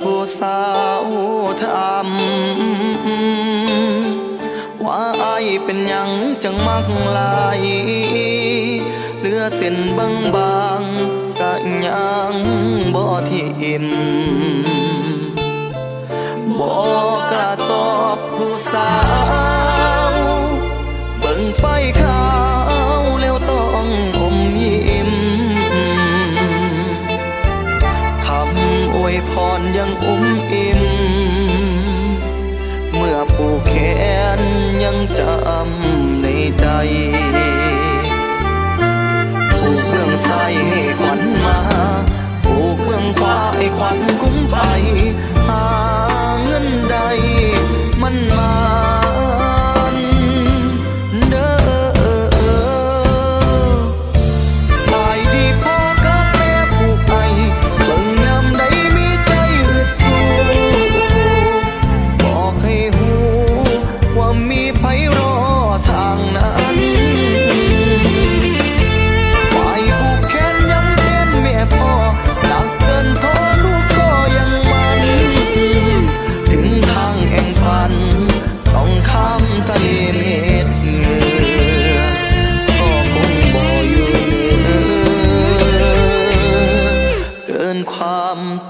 ผู้สาวทำว่าไอเป็นยังจังมักลายเลือเส้นบางบางกะยังบ่ทิ่มบอกระตอบผู้สาว วยพรยังอุ้มอิ่ม เมื่อผู้แขนยังจำในใจ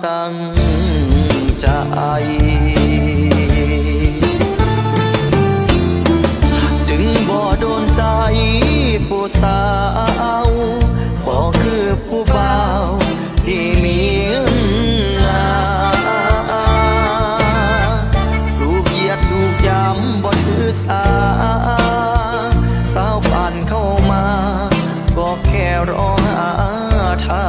ตั้งใจถึงบ่โดนใจผู้สาวก็คือผู้บ่าวที่มีงาลูกเหยียดลูกยำบ่ถือสาสาวปานเข้ามา ก็แค่รอหาทาง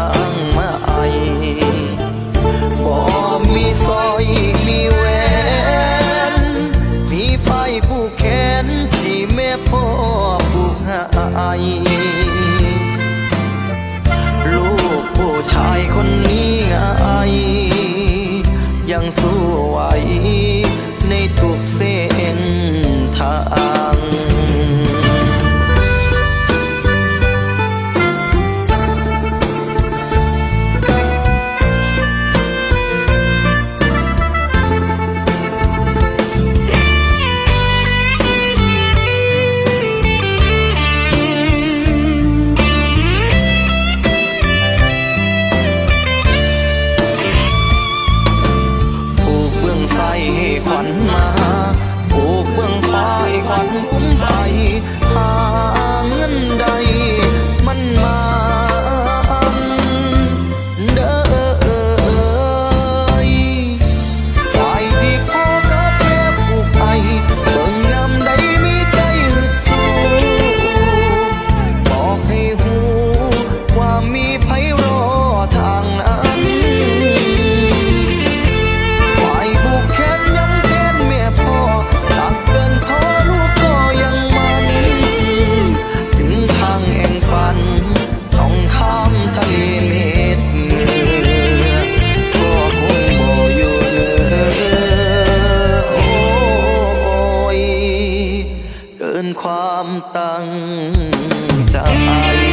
งใจ